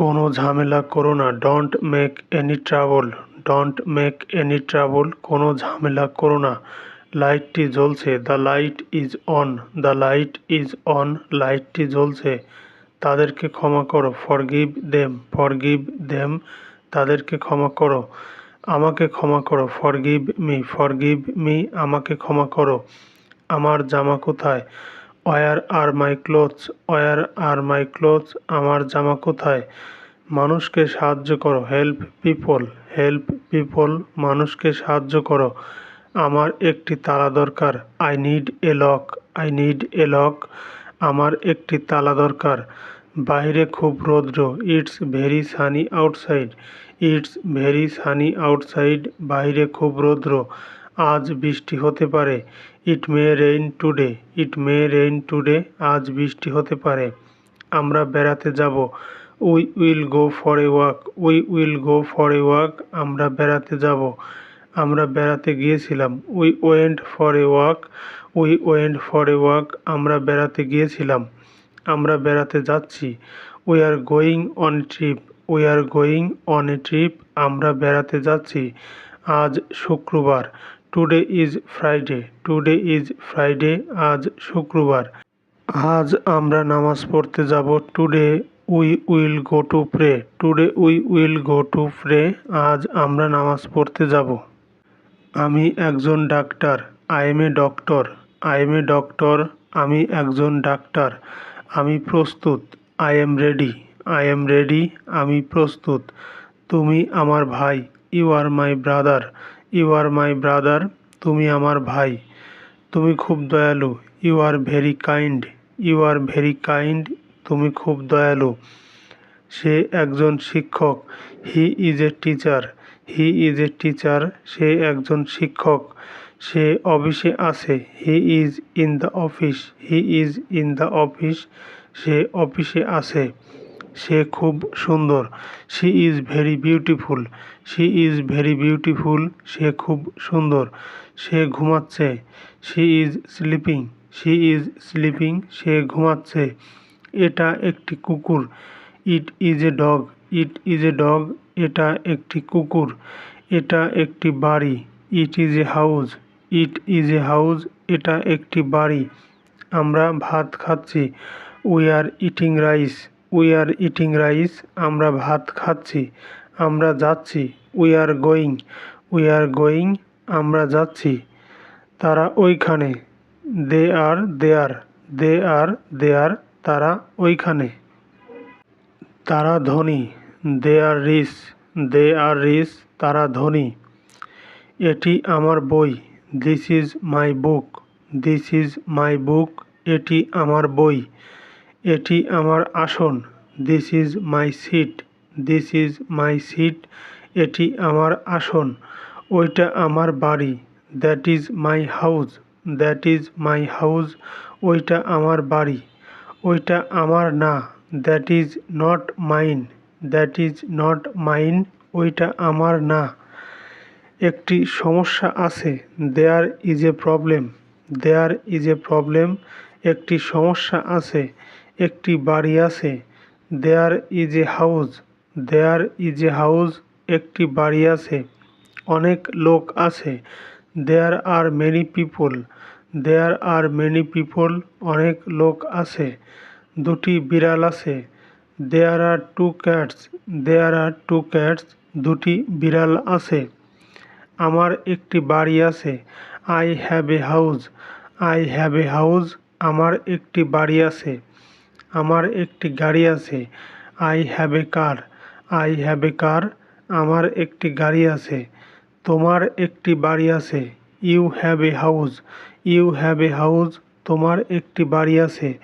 কোনো ঝামেলা করো না। Don't make any trouble don't make any trouble কোনো ঝামেলা করো না। লাইটটি জ্বলছে। The light is on the light is on লাইটটি জ্বলছে। তাদেরকে ক্ষমা করো। ফরগিভ দেম ফরগিভ দেম তাদেরকে ক্ষমা করো। আমাকে ক্ষমা করো। ফরগিভ মি ফরগিভ মি আমাকে ক্ষমা করো। আমার জামা কোথায়? Where are my clothes, where are my clothes, আমার জামা কোথায়? মানুষকে সাহায্য করো, হেল্প পিপল হেল্প পিপল, মানুষকে সাহায্য করো। আমার একটি তালা দরকার, I need a lock, I need a lock, আমার একটি তালা দরকার। বাইরে খুব রৌদ্র, it's very sunny outside, it's very sunny outside, বাইরে খুব রৌদ্র। আজ বৃষ্টি হতে পারে। It may rain today, it may rain today, আজ বৃষ্টি হতে পারে। আমরা বেড়াতে যাব। We will go for a walk, we will go for a walk, আমরা বেড়াতে যাব। আমরা বেড়াতে গিয়েছিলাম। We went for a walk, we went for a walk, আমরা বেড়াতে গিয়েছিলাম। আমরা বেড়াতে যাচ্ছি। We are going on trip, we are going on a trip, আমরা বেড়াতে যাচ্ছি। আজ শুক্রবার। Today is Friday today is Friday আজ শুক্রবার। আজ আমরা নামাজ পড়তে যাব। Today we will go to pray today we will go to pray আজ আমরা নামাজ পড়তে যাব। আমি একজন doctor. I'm a doctor I'm a doctor আমি একজন ডাক্তার। আমি প্রস্তুত। I am ready I am ready আমি প্রস্তুত। তুমি আমার ভাই। You are my brother you are my brother তুমি আমার ভাই। তুমি খুব দয়ালু। You are very kind you are very kind তুমি খুব দয়ালু। সে একজন শিক্ষক he is a teacher he is a teacher সে একজন শিক্ষক। সে অফিসে আছে he is in the office he is in the office সে অফিসে আছে। সে খুব সুন্দর। She is very beautiful. She is very beautiful, সে খুব সুন্দর। সে ঘুমাচ্ছে। She is sleeping. She is sleeping, সে ঘুমাচ্ছে। এটা একটি কুকুর। It is a dog. It is a dog, এটা একটি কুকুর। এটা একটি বাড়ি। It is a house. It is a house, এটা একটি বাড়ি। আমরা ভাত খাচ্ছি। We are eating rice. We are eating rice আমরা ভাত খাচ্ছি, আমরা যাচ্ছি we are going we are going আমরা যাচ্ছি। তারা ওইখানে দে আর দেয়ার দে আর দেয়ার তারা ওইখানে। তারা ধনী দে আর রিস দে আর রিস তারা ধনী। এটি আমার বই this is my book this is my book এটি আমার বই। এটি আমার আসন। This is my seat this is my seat এটি আমার আসন। ওইটা আমার বাড়ি। That is my house that is my house ওইটা আমার বাড়ি। ওইটা আমার না। That is not mine that is not mine ওইটা আমার না। একটি সমস্যা আছে। There is a problem there is a problem একটি সমস্যা আছে। একটি বাড়ি আছে। There is a house there is a house একটি বাড়ি আছে। অনেক লোক আছে। There are many people there are many people অনেক লোক আছে। দুটি বিড়াল আছে। There are two cats there are two cats দুটি বিড়াল আছে। আমার একটি বাড়ি আছে। I have a house I have a house আমার একটি বাড়ি আছে। আমার একটি গাড়ি আছে। I have a car. I have a car, আমার একটি গাড়ি আছে। তোমার একটি বাড়ি আছে। You have a house. You have a house, তোমার একটি বাড়ি আছে।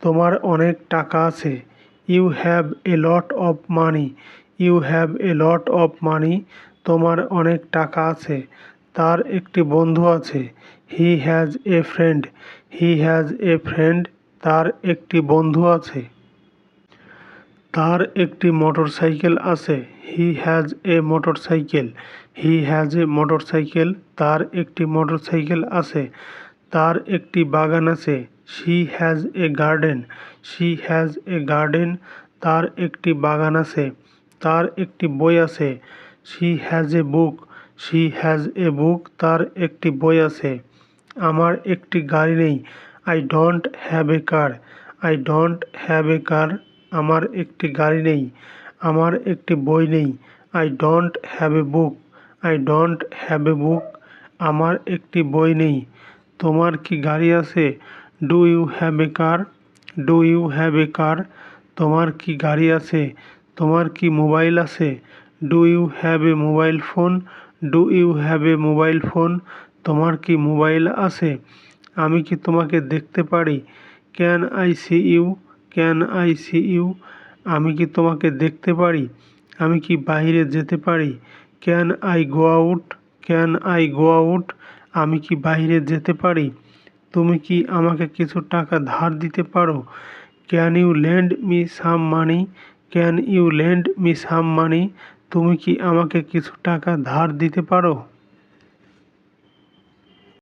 তোমার অনেক টাকা আছে। You have a lot of money. You have a lot of money, তোমার অনেক টাকা আছে। তার একটি বন্ধু আছে। He has a friend. He has a friend. তার একটি বন্ধু আছে। তার একটি মোটর সাইকেল আছে। He has a motorcycle he has a motorcycle তার একটি মোটর সাইকেল আছে। তার একটি বাগান আছে। She has a garden. She has a garden. তার একটি বাগান আছে। তার একটি বই আছে। She has a book. She has a book. তার একটি বই আছে। আমার একটি গাড়ি নেই। I don't have a car I don't have a car আমার একটি গাড়ি নেই। আমার একটি বই নেই। I don't have a book I don't have a book আমার একটি বই নেই। তোমার কি গাড়ি আছে? Do you have a car do you have a car তোমার কি গাড়ি আছে? তোমার কি মোবাইল আছে? Do you have a mobile phone do you have a mobile phone তোমার কি মোবাইল আছে? আমি কি তোমাকে দেখতে পারি? Can I see you can I see you আমি কি তোমাকে দেখতে পারি? আমি কি বাইরে যেতে পারি? Can I go out can I go out আমি কি বাইরে যেতে পারি? তুমি কি আমাকে কিছু টাকা ধার দিতে পারো? Can you lend me some money can you lend me some money তুমি কি আমাকে কিছু টাকা ধার দিতে পারো?